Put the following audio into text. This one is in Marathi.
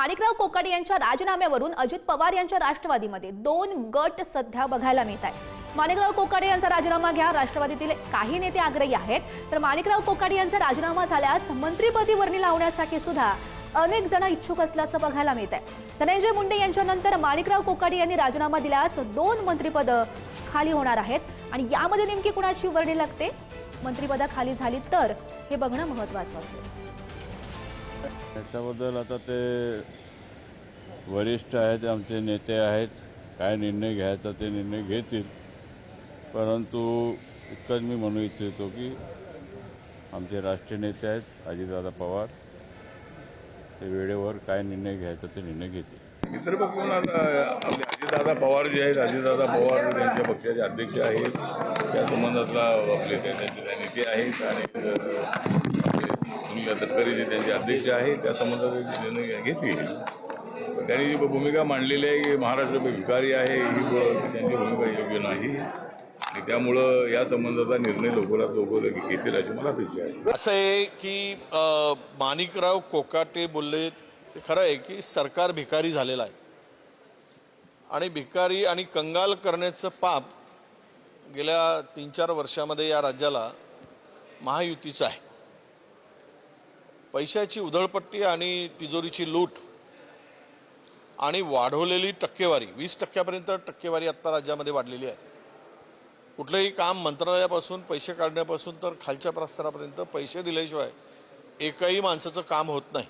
माणिकराव कोकाटे यांच्या राजीनाम्यावरून अजित पवार यांच्या राष्ट्रवादीमध्ये दोन गट सध्या बघायला मिळत आहेत. माणिकराव कोकाडे यांचा राजीनामा घ्या राष्ट्रवादीतील काही नेते आग्रही आहेत तर माणिकराव कोकाडे यांचा राजीनामा झाल्यास मंत्रीपदी वर्णी लावण्यासाठी सुद्धा अनेक जण इच्छुक असल्याचं बघायला मिळत आहे. धनंजय मुंडे यांच्यानंतर माणिकराव कोकाडे यांनी राजीनामा दिल्यास दोन मंत्रिपद खाली होणार आहेत आणि यामध्ये नेमकी कुणाची वर्णी लागते? मंत्रीपदा खाली झाली तर हे बघणं महत्वाचं असेल. त्याच्याबद्दल आता ते वरिष्ठ आहेत आमचे नेते आहेत. काय निर्णय घ्यायचा ते निर्णय घेतील. परंतु इतकंच मी म्हणू इच्छितो की आमचे राष्ट्रीय नेते आहेत अजितदादा पवार. ते वेळेवर काय निर्णय घ्यायचा ते निर्णय घेतील. मित्र पक्ष आपले अजितदादा पवार जे आहेत अजितदादा पवार त्यांच्या पक्षाचे अध्यक्ष आहेत. त्या संबंधातला आपले त्यांचे नेते आहेत आणि सुनील तटकरे जे त्यांचे अध्यक्ष आहेत त्या संबंधात निर्णय घेतील. पण त्यांनी जी भूमिका मांडलेली आहे की महाराष्ट्र भिकारी आहे ही त्यांची भूमिका योग्य नाही. आणि त्यामुळं या संबंधाचा निर्णय लवकरात लवकर घेतील अशी मला अपेक्षा आहे. असं आहे की माणिकराव कोकाटे बोलले ते खरं आहे की सरकार भिकारी झालेलं आहे. आणि भिकारी आणि कंगाल करण्याचं पाप गेल्या तीन चार वर्षामध्ये या राज्याला महायुतीचं आहे. पैशाची उधळपट्टी आणि तिजोरीची लूट आणि वाढवलेली टक्केवारी वीस टक्क्यापर्यंत टक्केवारी आत्ता राज्यामध्ये वाढलेली आहे. कुठलंही काम मंत्रालयापासून पैसे काढण्यापासून तर खालच्या प्रस्तरापर्यंत पैसे दिल्याशिवाय एकही माणसाचं काम होत नाही.